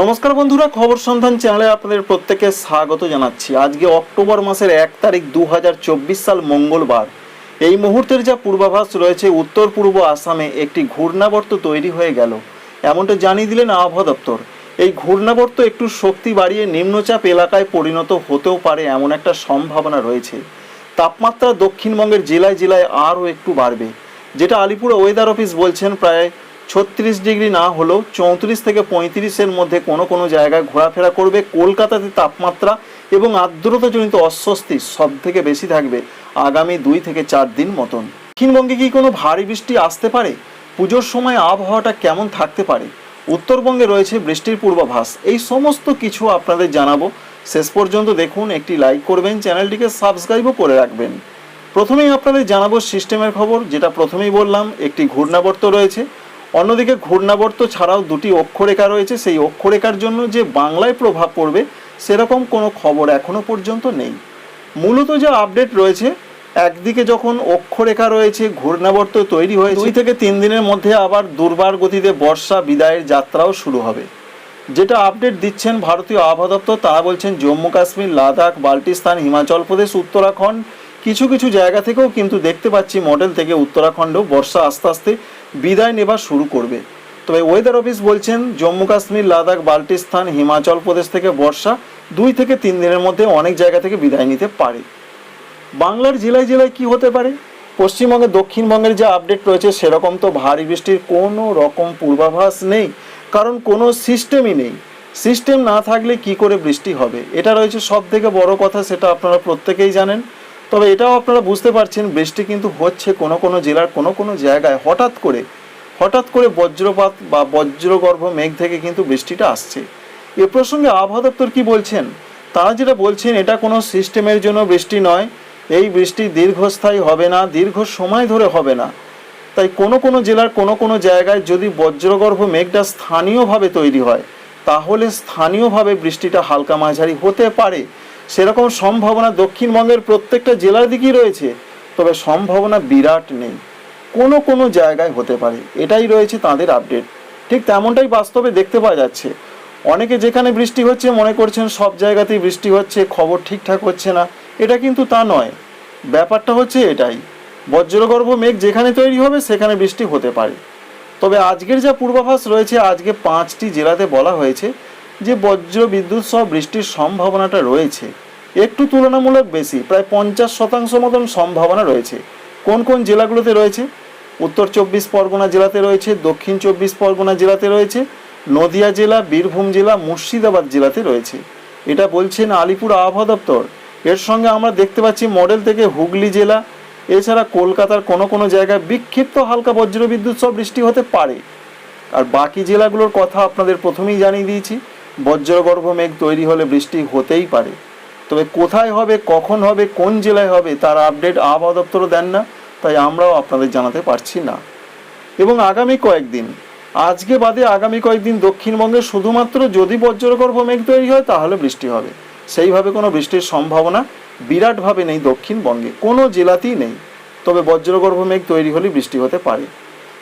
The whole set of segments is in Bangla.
নমস্কার বন্ধুরা, খবর সন্ধান চ্যানেলে আপনাদের প্রত্যেকে স্বাগত জানাচ্ছি। আজকে অক্টোবর মাসের এক তারিখ দু হাজার চব্বিশ সাল মঙ্গলবার। এই মুহূর্তের যা পূর্বাভাস রয়েছে, উত্তর পূর্ব আসামে একটি ঘূর্ণাবর্ত তৈরি হয়ে গেল। এমনটা জানিয়ে দিলেন আবহাওয়া দপ্তর। এই ঘূর্ণাবর্ত একটু শক্তি বাড়িয়ে নিম্নচাপ এলাকায় পরিণত হতেও পারে এমন একটা সম্ভাবনা রয়েছে। তাপমাত্রা দক্ষিণবঙ্গের জেলায় জেলায় আরও একটু বাড়বে। যেটা আলিপুর ওয়েদার অফিস বলছেন, প্রায় ছত্রিশ ডিগ্রি না হলেও চৌত্রিশ থেকে পঁয়ত্রিশের মধ্যে কোনো কোনো জায়গায় ঘোরাফেরা করবে। কলকাতাতে তাপমাত্রা এবং আর্দ্রতাজনিত অস্বস্তি সব থেকে বেশি থাকবে আগামী দুই থেকে চার দিন মতন। দক্ষিণবঙ্গে কি কোনো ভারী বৃষ্টি আসতে পারে? পুজোর সময় আবহাওয়াটা কেমন থাকতে পারে? উত্তরবঙ্গে রয়েছে বৃষ্টির পূর্বাভাস। এই সমস্ত কিছু আপনাদের জানাব। শেষ পর্যন্ত দেখুন, একটি লাইক করবেন, চ্যানেলটিকে সাবস্ক্রাইবও করে রাখবেন। প্রথমেই আপনাদের জানাব সিস্টেমের খবর, যেটা প্রথমেই বললাম, একটি ঘূর্ণাবর্ত রয়েছে। অন্যদিকে ঘূর্ণাবর্ত ছাড়াও দুটি অক্ষরেখা রয়েছে। সেই অক্ষরেখার জন্য যে বাংলায় প্রভাব পড়বে সেরকম কোনো খবর এখনও পর্যন্ত নেই। মূলত যা আপডেট রয়েছে একদিকে যখন অক্ষরেখা রয়েছে ঘূর্ণাবর্ত তৈরি হয়ে দুই থেকে তিন দিনের মধ্যে আবার দুর্বার গতিতে বর্ষা বিদায়ের যাত্রাও শুরু হবে। যেটা আপডেট দিচ্ছেন ভারতীয় আবহাওয়া দপ্তর তারা বলছেন জম্মু কাশ্মীর লাদাখ বাল্টিস্তান হিমাচল প্রদেশ উত্তরাখণ্ড কিছু কিছু জায়গা থেকেও কিন্তু দেখতে পাচ্ছি মডেল থেকে উত্তরাখণ্ডও বর্ষা আস্তে আস্তে বিদায় নেবার শুরু করবে। তবে ওয়েদার অফিস বলছেন, জম্মু কাশ্মীর, লাদাখ, বাল্টিস্তান, হিমাচল প্রদেশ থেকে বর্ষা দুই থেকে তিন দিনের মধ্যে অনেক জায়গা থেকে বিদায় নিতে পারে। বাংলার জেলায় জেলায় কি হতে পারে? পশ্চিমবঙ্গে, দক্ষিণবঙ্গের যে আপডেট রয়েছে সেরকম তো ভারী বৃষ্টির কোনো রকম পূর্বাভাস নেই, কারণ কোনো সিস্টেমই নেই। সিস্টেম না থাকলে কি করে বৃষ্টি হবে? এটা রয়েছে সব থেকে বড় কথা, সেটা আপনারা প্রত্যেকেই জানেন। তবে এটাও আপনারা বুঝতে পারছেন, বৃষ্টি কিন্তু হচ্ছে কোনো কোনো জেলার কোনো কোনো জায়গায়। হঠাৎ করে হঠাৎ করে বজ্রপাত বা বজ্রগর্ভ মেঘ থেকে কিন্তু বৃষ্টিটা আসছে। এ প্রসঙ্গে আবহাওয়া দপ্তর কি বলছেন? তারা যেটা বলছেন, এটা কোনো সিস্টেমের জন্য বৃষ্টি নয়। এই বৃষ্টি দীর্ঘস্থায়ী হবে না, দীর্ঘ সময় ধরে হবে না। তাই কোনো কোনো জেলার কোনো কোনো জায়গায় যদি বজ্রগর্ভ মেঘটা স্থানীয়ভাবে তৈরি হয়, তাহলে স্থানীয়ভাবে বৃষ্টিটা হালকা মাঝারি হতে পারে। সেরকম সম্ভাবনা দক্ষিণবঙ্গের প্রত্যেকটা জেলার দিকেই রয়েছে, তবে সম্ভাবনা বিরাট নেই। কোনো কোনো জায়গায় হতে পারে, এটাই রয়েছে তাদের আপডেট। ঠিক তেমনটাই বাস্তবে দেখতে পাওয়া যাচ্ছে। অনেকে যেখানে বৃষ্টি হচ্ছে মনে করছেন সব জায়গাতেই বৃষ্টি হচ্ছে, খবর ঠিকঠাক হচ্ছে না, এটা কিন্তু তা নয়। ব্যাপারটা হচ্ছে এটাই, বজ্রগর্ভ মেঘ যেখানে তৈরি হবে সেখানে বৃষ্টি হতে পারে। তবে আজকের যা পূর্বাভাস রয়েছে, আজকে পাঁচটি জেলাতে বলা হয়েছে যে বজ্র বিদ্যুৎ সহ বৃষ্টির সম্ভাবনাটা রয়েছে। একটু তুলনামূলক বেশি, প্রায় পঞ্চাশ শতাংশ মতন সম্ভাবনা রয়েছে। কোন কোন জেলাগুলোতে রয়েছে? উত্তর চব্বিশ পরগনা জেলাতে রয়েছে, দক্ষিণ চব্বিশ পরগনা জেলাতে রয়েছে, নদিয়া জেলা, বীরভূম জেলা, মুর্শিদাবাদ জেলাতে রয়েছে। এটা বলছেন আলিপুর আবহাওয়া দপ্তর। এর সঙ্গে আমরা দেখতে পাচ্ছি মডেল থেকে হুগলি জেলা, এছাড়া কলকাতার কোনো কোনো জায়গায় বিক্ষিপ্ত হালকা বজ্রবিদ্যুৎ সহ বৃষ্টি হতে পারে। আর বাকি জেলাগুলোর কথা আপনাদের প্রথমেই জানিয়ে দিয়েছি, বজ্রগর্ভ মেঘ তৈরি হলে বৃষ্টি হতেই পারে। তবে কোথায় হবে, কখন হবে, কোন জেলায় হবে, তার আপডেট আবহাওয়া দপ্তরও দেন না, তাই আমরাও আপনাদের জানাতে পারছি না। এবং আগামী কয়েকদিন, আজকে বাদে আগামী কয়েকদিন দক্ষিণবঙ্গে শুধুমাত্র যদি বজ্রগর্ভ মেঘ তৈরি হয়, তাহলে বৃষ্টি হবে। সেইভাবে কোনো বৃষ্টির সম্ভাবনা বিরাটভাবে নেই দক্ষিণবঙ্গে, কোনো জেলাতেই নেই। তবে বজ্রগর্ভ মেঘ তৈরি হলে বৃষ্টি হতে পারে।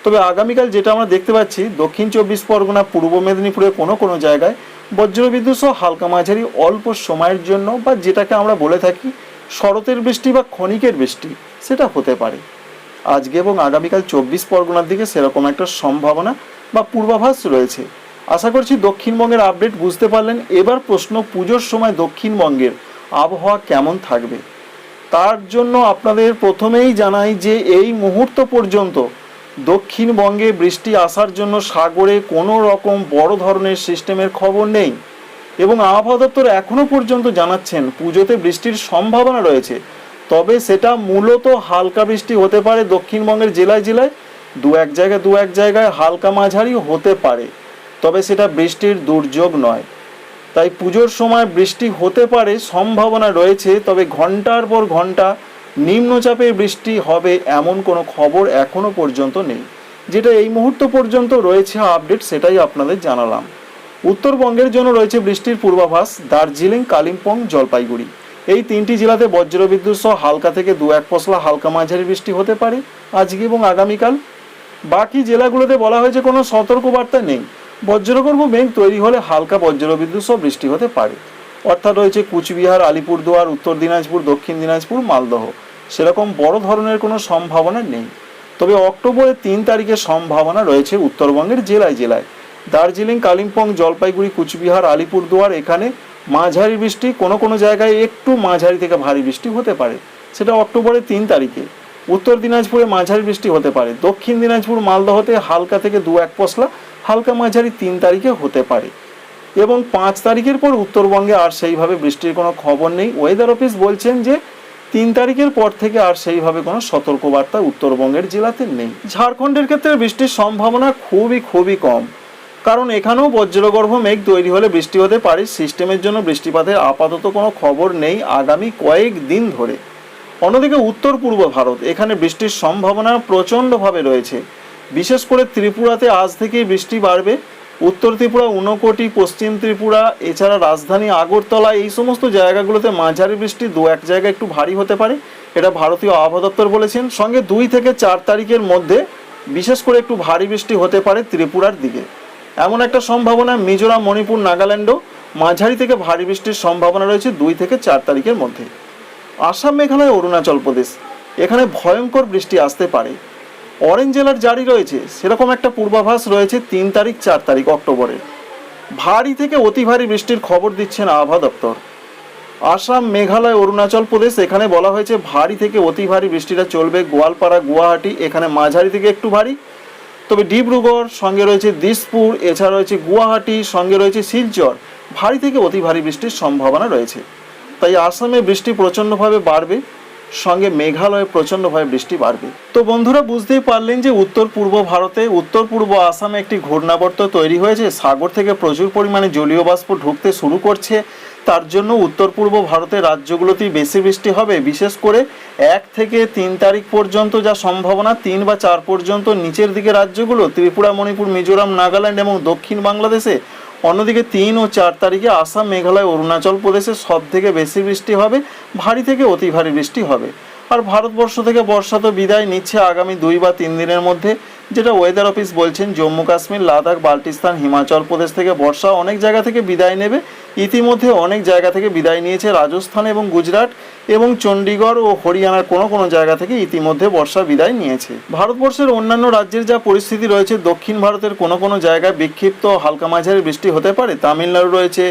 তবে আগামীকাল যেটা আমরা দেখতে পাচ্ছি, দক্ষিণ চব্বিশ পরগনা, পূর্ব মেদিনীপুরের কোনো কোনো জায়গায় বজ্রবিদ্যুৎ সহ হালকা মাঝারি অল্প সময়ের জন্য বা যেটাকে আমরা বলে থাকি শরতের বৃষ্টি বা ক্ষণিকের বৃষ্টি, সেটা হতে পারে। আজকে এবং আগামীকাল চব্বিশ পরগনার দিকে সেরকম একটা সম্ভাবনা বা পূর্বাভাস রয়েছে। আশা করছি দক্ষিণবঙ্গের আপডেট বুঝতে পারলেন। এবার প্রশ্ন, পুজোর সময় দক্ষিণবঙ্গের আবহাওয়া কেমন থাকবে? তার জন্য আপনাদের প্রথমেই জানাই যে এই মুহূর্ত পর্যন্ত দক্ষিণবঙ্গে বৃষ্টি আসার জন্য সাগরে কোনো রকম বড় ধরনের সিস্টেমের খবর নেই। এবং আবহাওয়া দপ্তর এখনও পর্যন্ত জানাচ্ছেন, পুজোতে বৃষ্টির সম্ভাবনা রয়েছে। তবে সেটা মূলত হালকা বৃষ্টি হতে পারে দক্ষিণবঙ্গের জেলায় জেলায়, দু এক জায়গায় দু এক জায়গায় হালকা মাঝারি হতে পারে। তবে সেটা বৃষ্টির দুর্যোগ নয়। তাই পুজোর সময় বৃষ্টি হতে পারে সম্ভাবনা রয়েছে, তবে ঘণ্টার পর ঘণ্টা নিম্নচাপের বৃষ্টি হবে এমন কোনো খবর এখনও পর্যন্ত নেই। যেটা এই মুহূর্ত পর্যন্ত রয়েছে আপডেট, সেটাই আপনাদের জানালাম। উত্তরবঙ্গের জন্য রয়েছে বৃষ্টির পূর্বাভাস, দার্জিলিং, কালিম্পং, জলপাইগুড়ি। এই তিনটি জেলাতে বজ্রবিদ্যুৎ সহ হালকা থেকে দু এক পশলা হালকা মাঝারি বৃষ্টি হতে পারে আজকে এবং আগামীকাল। বাকি জেলাগুলোতে বলা হয়েছে কোনো সতর্কবার্তা নেই। বজ্রগর্ভ মেঘ তৈরি হলে হালকা বজ্রবিদ্যুৎ সহ বৃষ্টি হতে পারে। অর্থাৎ রয়েছে কুচবিহার, আলিপুরদুয়ার, উত্তর দিনাজপুর, দক্ষিণ দিনাজপুর, মালদহ। সেরকম বড় ধরনের কোনো সম্ভাবনা নেই। তবে অক্টোবরের তিন তারিখের সম্ভাবনা রয়েছে উত্তরবঙ্গের জেলায় জেলায়। দার্জিলিং, কালিম্পং, জলপাইগুড়ি, কুচবিহার, আলিপুরদুয়ার, এখানে মাঝারি বৃষ্টি কোনো কোনো জায়গায় একটু মাঝারি থেকে ভারী বৃষ্টি হতে পারে। সেটা অক্টোবরের তিন তারিখে। উত্তর দিনাজপুরে মাঝারি বৃষ্টি হতে পারে। দক্ষিণ দিনাজপুর, মালদহতে হালকা থেকে দু এক পশলা হালকা মাঝারি তিন তারিখে হতে পারে। এবং পাঁচ তারিখের পর উত্তরবঙ্গে আর সেইভাবে বৃষ্টির কোনো খবর নেই। ওয়েদার অফিস বলছেন যে, তিন তারিখের পর থেকে আর সেইভাবে কোনো সতর্কবার্তা উত্তরবঙ্গের জেলাতে নেই। ঝাড়খণ্ডের ক্ষেত্রে বৃষ্টির সম্ভাবনা খুবই খুবই কম। কারণ এখানেও বজ্রগর্ভ মেঘ তৈরি হলে বৃষ্টি হতে পারে। সিস্টেমের জন্য বৃষ্টিপাতের আপাতত কোনো খবর নেই আগামী কয়েক দিন ধরে। অন্যদিকে উত্তর পূর্ব ভারত, এখানে বৃষ্টির সম্ভাবনা প্রচণ্ডভাবে রয়েছে। বিশেষ করে ত্রিপুরাতে আজ থেকেই বৃষ্টি বাড়বে। উত্তর ত্রিপুরা, ঊনকোটি, পশ্চিম ত্রিপুরা, এছাড়া রাজধানী আগরতলা, এই সমস্ত জায়গাগুলোতে মাঝারি বৃষ্টি দু এক জায়গায় একটু ভারী হতে পারে, এটা ভারতীয় আবহাওয়া দপ্তর বলেছেন। সঙ্গে দুই থেকে চার তারিখের মধ্যে বিশেষ করে একটু ভারী বৃষ্টি হতে পারে ত্রিপুরার দিকে। এমন একটা সম্ভাবনা মিজোরাম, মণিপুর, নাগাল্যান্ডও মাঝারি থেকে ভারী বৃষ্টির সম্ভাবনা রয়েছে দুই থেকে চার তারিখের মধ্যে। আসাম, মেঘালয়, অরুণাচল প্রদেশ, এখানে ভয়ঙ্কর বৃষ্টি আসতে পারে। অরেঞ্জ জেলার জারি রয়েছে। সেরকম একটা পূর্বাভাস রয়েছে তিন তারিখ, চার তারিখ অক্টোবরে। ভারী থেকে অতি ভারী বৃষ্টির খবর দিচ্ছেন আবহাওয়া দপ্তর। আসাম, মেঘালয়, অরুণাচল প্রদেশ, এখানে বলা হয়েছে ভারী থেকে অতি ভারী বৃষ্টিটা চলবে। গোয়ালপাড়া, গুয়াহাটি, এখানে মাঝারি থেকে একটু ভারী। তবে ডিব্রুগড়, সঙ্গে রয়েছে দিসপুর, এছাড়া রয়েছে গুয়াহাটি, সঙ্গে রয়েছে শিলচর। ভারী থেকে অতি ভারী বৃষ্টির সম্ভাবনা রয়েছে। তাই আসামে বৃষ্টি প্রচণ্ডভাবে বাড়বে। সঙ্গে মেঘালয়ে প্রচণ্ডভাবে বৃষ্টি বাড়বে। তো বন্ধুরা বুঝতেই পারলেন যে উত্তর পূর্ব ভারতে উত্তর পূর্ব আসামে একটি ঘূর্ণাবর্ত তৈরি হয়েছে। সাগর থেকে প্রচুর পরিমাণে জলীয় বাষ্প ঢুকতে শুরু করছে। তার জন্য উত্তর পূর্ব ভারতের রাজ্যগুলোতেই বেশি বৃষ্টি হবে। বিশেষ করে এক থেকে তিন তারিখ পর্যন্ত যা সম্ভাবনা, তিন বা চার পর্যন্ত নিচের দিকে রাজ্যগুলো, ত্রিপুরা, মণিপুর, মিজোরাম, নাগাল্যান্ড এবং দক্ষিণ বাংলাদেশে অন্যদিকে তিন ও চার তারিখে আসাম, মেঘালয়, অরুণাচল প্রদেশে সব থেকে বেশি বৃষ্টি হবে। ভারী থেকে অতি ভারী বৃষ্টি হবে। আর ভারতবর্ষ থেকে বর্ষা তো বিদায় নিচ্ছে আগামী দুই বা তিন দিনের মধ্যে। যেটা ওয়েদার অফিস বলছেন, জম্মু কাশ্মীর, লাদাখ, বাল্টিস্তান, হিমাচল প্রদেশ থেকে বর্ষা অনেক জায়গা থেকে বিদায় নেবে। ইতিমধ্যে অনেক জায়গা থেকে বিদায় নিয়েছে রাজস্থান এবং গুজরাট এবং চণ্ডীগড় ও হরিয়ানার কোনো কোনো জায়গা থেকে ইতিমধ্যে বর্ষা বিদায় নিয়েছে। ভারতবর্ষের অন্যান্য রাজ্যের যা পরিস্থিতি রয়েছে, দক্ষিণ ভারতের কোনো কোনো জায়গায় বিক্ষিপ্ত হালকা মাঝারি বৃষ্টি হতে পারে। তামিলনাড়ু রয়েছে,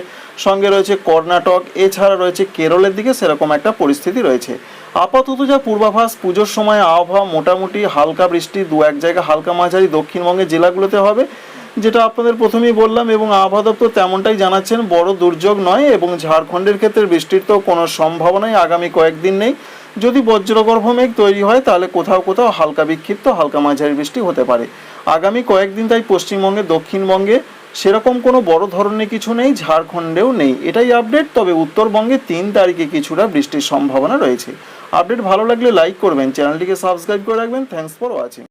সঙ্গে রয়েছে কর্ণাটক, এছাড়া রয়েছে কেরলের দিকে সেরকম একটা পরিস্থিতি রয়েছে। আপাতত যা পূর্বাভাস, পুজোর সময় আবহাওয়া মোটামুটি হালকা বৃষ্টি, দু এক জায়গায় হালকা মাঝারি, দক্ষিণবঙ্গের জেলাগুলোতে হবে, যেটা আপনাদের প্রথমেই বললাম এবং আবহাওয়া দপ্তর তেমনটাই জানাচ্ছেন, বড় দুর্যোগ নয় এবং ঝাড়খণ্ডের ক্ষেত্রে বৃষ্টির তো কোনো সম্ভাবনাই আগামী কয়েকদিন নেই। যদি বজ্রগর্ভ মেঘ তৈরি হয়, তাহলে কোথাও কোথাও হালকা বিক্ষিপ্ত, হালকা মাঝারি বৃষ্টি হতে পারে। আগামী কয়েকদিন তাই পশ্চিমবঙ্গে, দক্ষিণবঙ্গে সেরকম কোনো বড় ধরনের কিছু নেই, ঝাড়খণ্ডেও নেই। এটাই আপডেট তবে উত্তরবঙ্গে তিন তারিখে কিছুটা বৃষ্টির সম্ভাবনা রয়েছে। আপডেট ভালো লাগলে লাইক করবেন চ্যানেলটিকে সাবস্ক্রাইব করে রাখবেন। Thanks for watching